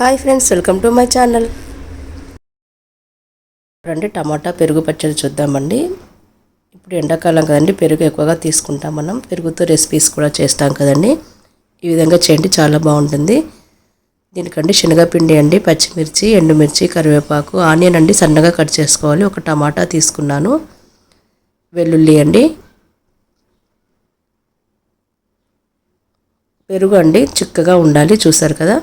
Hi friends welcome to my channel. రండి tomato పెరుగు పచ్చడి చూద్దామండి. ఇప్పుడు ఎండాకాలం కదండి పెరుగు ఎక్కువగా తీసుకుంటాం మనం. పెరుగుతో రెసిపీస్ కూడా చేస్తాం కదండి. ఈ విధంగా చేయండి చాలా బాగుంటుంది. దీనికండి శనగపిండి అండి పచ్చిమిర్చి ఎండుమిర్చి కరివేపాకు ఆనియన్ అండి సన్నగా కట్ చేసుకోవాలి. ఒక టమాటా తీసుకున్నాను. వెల్లుల్లి అండి. పెరుగు అండి చిక్కగా ఉండాలి చూసారు కదా.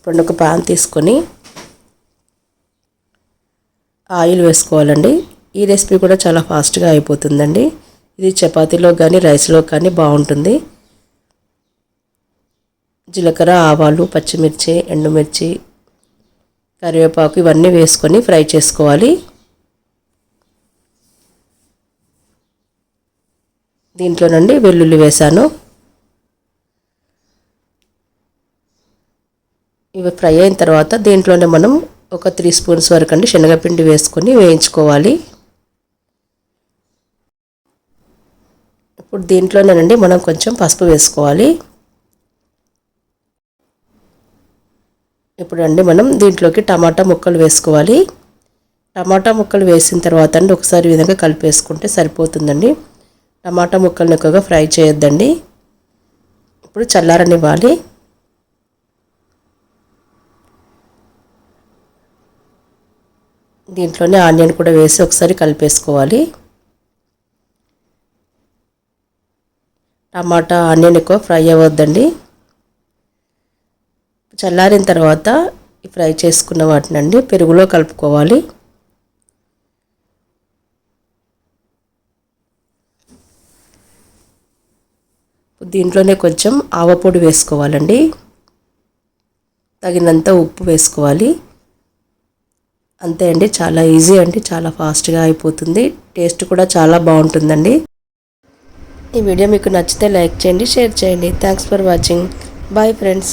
ఇప్పుడు ఒక పాన్ తీసుకొని ఆయిల్ వేసుకోవాలండి. ఈ రెసిపీ కూడా చాలా ఫాస్ట్గా అయిపోతుందండి. ఇది చపాతీలో కానీ రైస్లో కానీ బాగుంటుంది. జీలకర్ర ఆవాలు పచ్చిమిర్చి ఎండుమిర్చి కరివేపాకు ఇవన్నీ వేసుకొని ఫ్రై చేసుకోవాలి. దీంట్లోనండి వెల్లుల్లి వేసాను. ఇవి ఫ్రై అయిన తర్వాత దీంట్లోనే మనం ఒక త్రీ స్పూన్స్ వరకు అండి శనగపిండి వేసుకొని వేయించుకోవాలి. ఇప్పుడు దీంట్లోనేనండి మనం కొంచెం పసుపు వేసుకోవాలి. ఇప్పుడు అండి మనం దీంట్లోకి టమాటా ముక్కలు వేసుకోవాలి. టమాటా ముక్కలు వేసిన తర్వాత అండి ఒకసారి విధంగా కలిపేసుకుంటే సరిపోతుందండి. టమాటా ముక్కలను ఎక్కువగా ఫ్రై చేయొద్దండి. ఇప్పుడు చల్లారనివ్వాలి. దీంట్లోనే ఆనియన్ కూడా వేసి ఒకసారి కలిపేసుకోవాలి. టమాటా ఆనియన్ ఎక్కువ ఫ్రై అవ్వద్దండి. చల్లారిన తర్వాత ఫ్రై చేసుకున్న వాటినండి పెరుగులో కలుపుకోవాలి. దీంట్లోనే కొంచెం ఆవపొడి వేసుకోవాలండి. తగినంత ఉప్పు వేసుకోవాలి. అంతే అండి చాలా ఈజీ అండి చాలా ఫాస్ట్గా అయిపోతుంది. టేస్ట్ కూడా చాలా బాగుంటుందండి. ఈ వీడియో మీకు నచ్చితే లైక్ చేయండి షేర్ చేయండి. Thanks for watching bye friends